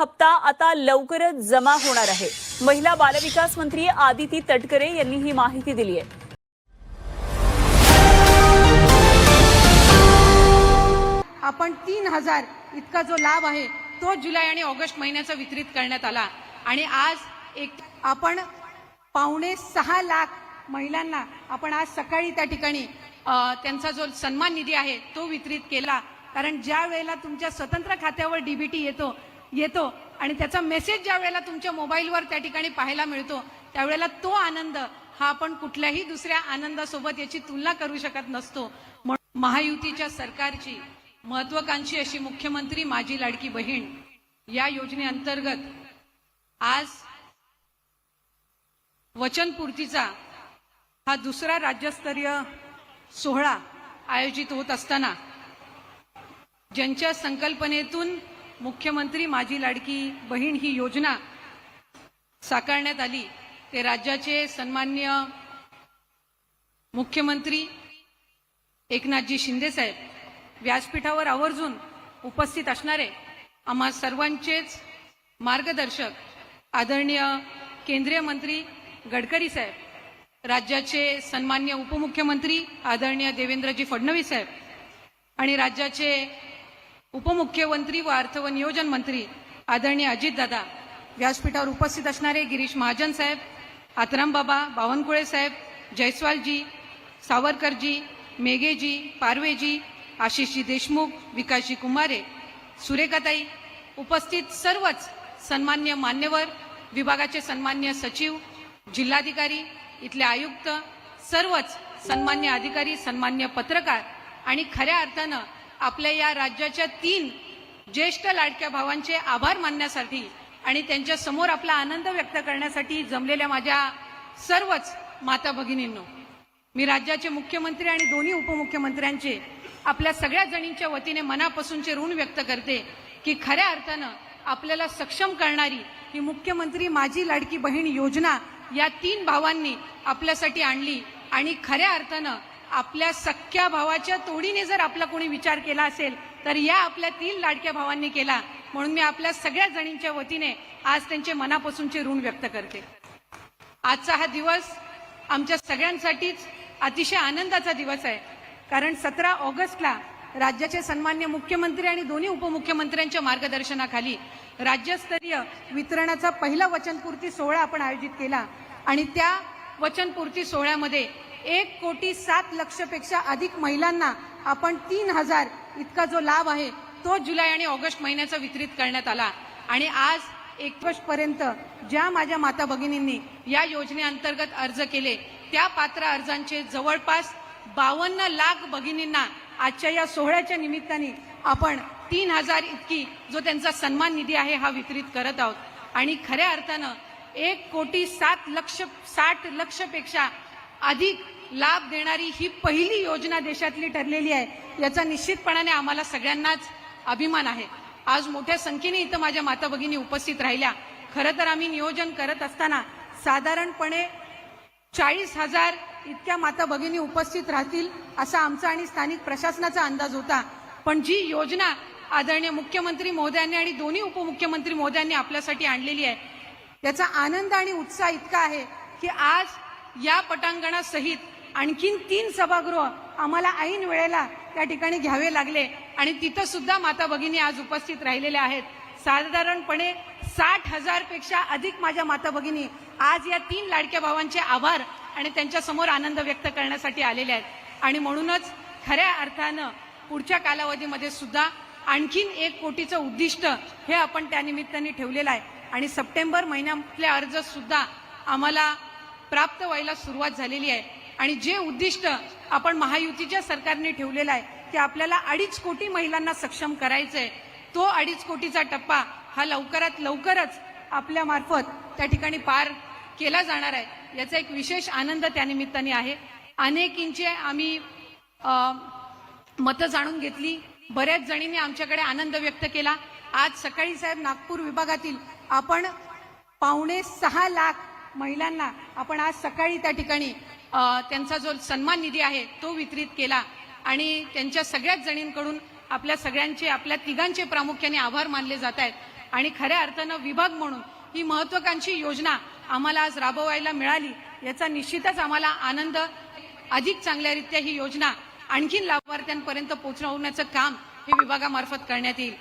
हप्ता आता लवकरच जमा होणार आहे. महिला बालविकास मंत्री आदिती तटकरे यांनी ही माहिती दिली आहे. आपण तीन हजार इतका जो लाभ आहे तो जुलै आणि ऑगस्ट महिन्याचा वितरित करण्यात आला. आणि आज एक आपण पावणे सहा लाख महिलांना आपण आज सकाळी त्या ठिकाणी त्यांचा जो सन्मान निधी आहे तो वितरित केला. कारण ज्या वेळेला तुमच्या स्वतंत्र खात्यावर डीबीटी येतो येतो. आणि त्याचा मेसेज ज्या वेळेला तुमच्या मोबाईलवर त्या ठिकाणी पाहायला मिळतो त्यावेळेला तो आनंद हा आपण कुठल्याही दुसऱ्या आनंदासोबत याची तुलना करू शकत नसतो. म्हणून महायुतीच्या सरकारची महत्वाकांक्षी अशी मुख्यमंत्री माझी लाडकी बहीण या योजनेअंतर्गत आज वचनपूर्तीचा हा दुसरा राज्यस्तरीय सोहळा आयोजित होत असताना ज्यांच्या संकल्पनेतून मुख्यमंत्री माझी लाडकी बहीण ही योजना साकारण्यात आली. ते राज्याचे सन्मान्य मुख्यमंत्री एकनाथजी शिंदेसाहेब व्यासपीठावर आवर्जून उपस्थित असणारे आम्हा सर्वांचेच मार्गदर्शक आदरणीय केंद्रीय मंत्री गडकरी साहेब राज्याचे सन्मान्य उपमुख्यमंत्री आदरणीय देवेंद्रजी फडणवीस साहेब आणि राज्याचे उपमुख्यमंत्री व अर्थ व नियोजन मंत्री आदरणीय अजितदादा व्यासपीठावर उपस्थित असणारे गिरीश महाजन साहेब आतराम बाबा बावनकुळे साहेब जयस्वालजी सावरकरजी मेघेजी पारवेजी आशिषजी देशमुख विकासजी कुमारे सुरेखाताई उपस्थित सर्वच सन्मान्य मान्यवर विभागाचे सन्मान्य सचिव जिल्हाधिकारी इथले आयुक्त सर्वच सन्मान्य अधिकारी सन्मान्य पत्रकार आणि खऱ्या अर्थानं आपल्या या राज्याच्या तीन ज्येष्ठ लाडक्या भावांचे आभार मानण्यासाठी आणि त्यांच्यासमोर आपला आनंद व्यक्त करण्यासाठी जमलेल्या माझ्या सर्वच माता भगिनींनो मी राज्याचे मुख्यमंत्री आणि दोन्ही उपमुख्यमंत्र्यांचे आपल्या सगळ्या जणींच्या वतीने मनापासूनचे ऋण व्यक्त करते की खऱ्या अर्थानं आपल्याला सक्षम करणारी ही मुख्यमंत्री माझी लाडकी बहीण योजना या तीन भावांनी आपल्यासाठी आणली आणि खऱ्या अर्थानं आपल्या सख्या भावाच्या तोडीने जर आपला कोणी विचार केला असेल तर या आपल्या तीन लाडक्या भावांनी केला. म्हणून मी आपल्या सगळ्या जणींच्या वतीने आज त्यांचे मनापासूनचे ऋण व्यक्त करते. आजचा हा दिवस आमच्या सगळ्यांसाठीच अतिशय आनंदाचा दिवस आहे. कारण सतरा ऑगस्टला राज्याचे सन्मान्य मुख्यमंत्री आणि दोन्ही उपमुख्यमंत्र्यांच्या मार्गदर्शनाखाली राज्यस्तरीय वितरणाचा पहिला वचनपूर्ती सोहळा आपण आयोजित केला. आणि त्या वचनपूर्ती सोहळ्यामध्ये एक कोटी सात लक्षपेक्षा अधिक महिलांना आपण तीन हजार इतका जो लाभ आहे तो जुलै आणि ऑगस्ट महिन्याचा वितरित करण्यात आला. आणि आज एकवीस पर्यंत ज्या माझ्या माता भगिनींनी या योजनेअंतर्गत अर्ज केले त्या पात्र अर्जांचे जवळपास बावन्न लाख भगिनींना आजच्या या सोहळ्याच्या निमित्ताने आपण तीन हजार इतकी जो त्यांचा सन्मान निधी आहे हा वितरित करत आहोत. आणि खऱ्या अर्थानं एक कोटी सात लक्ष साठ लक्षपेक्षा अधिक लाभ देणारी ही पहिली योजना देशातली ठरलेली आहे. याचा निश्चितपणाने आम्हाला सगळ्यांनाच अभिमान आहे. आज मोठ्या संख्येने इथं माझ्या माता भगिनी उपस्थित राहिल्या. खरं तर आम्ही नियोजन करत असताना साधारणपणे चाळीस हजार इतक्या माता भगिनी उपस्थित राहतील असा आमचा आणि स्थानिक प्रशासनाचा अंदाज होता. पण जी योजना आदरणीय मुख्यमंत्री महोदयांनी आणि दोन्ही उपमुख्यमंत्री महोदयांनी आपल्यासाठी आणलेली आहे त्याचा आनंद आणि उत्साह इतका आहे की आज या पटांगणासहित आणखीन तीन सभागृह आम्हाला ऐन वेळेला त्या ठिकाणी घ्यावे लागले. आणि तिथं सुद्धा माता भगिनी आज उपस्थित राहिलेल्या आहेत. साधारणपणे साठ हजारपेक्षा अधिक माझ्या माता भगिनी आज या तीन लाडक्या भावांचे आभार आणि त्यांच्यासमोर आनंद व्यक्त करण्यासाठी आलेले आहेत. आणि म्हणूनच खऱ्या अर्थानं पुढच्या कालावधीमध्ये सुद्धा आणखीन एक कोटीचं उद्दिष्ट हे आपण त्या निमित्ताने ठेवलेलं आहे. आणि सप्टेंबर महिन्यातले अर्ज सुद्धा आम्हाला प्राप्त व्हायला सुरुवात झालेली आहे. आणि जे उद्दिष्ट आपण महायुतीच्या सरकारने ठेवलेलं आहे की आपल्याला अडीच कोटी महिलांना सक्षम करायचंय. तो अडीच कोटीचा टप्पा हा लवकरात लवकरच आपल्या मार्फत त्या ठिकाणी पार केला जाणार आहे. याचा एक विशेष आनंद त्यानिमित्ताने आहे. अनेकींचे आम्ही मतं जाणून घेतली. बऱ्याच जणींनी आमच्याकडे आनंद व्यक्त केला. आज सकाळी साहेब नागपूर विभागातील आपण पावणे सहा लाख महिलांना आपण आज सकाळी त्या ठिकाणी त्यांचा जो सन्मान निधी आहे तो वितरित केला आणि त्यांच्या सगळ्याच जणींकडून आपल्या सगळ्यांचे आपल्या तिघांचे प्रामुख्याने आभार मानले जात आहेत. आणि खऱ्या अर्थानं विभाग म्हणून ही महत्वाकांक्षी योजना आम्हाला आज राबवायला मिळाली याचा निश्चितच आम्हाला आनंद अधिक चांगल्यारीत्या ही योजना आणखीन लाभार्थ्यांपर्यंत पोहोचवण्याचं काम हे विभागामार्फत करण्यात येईल.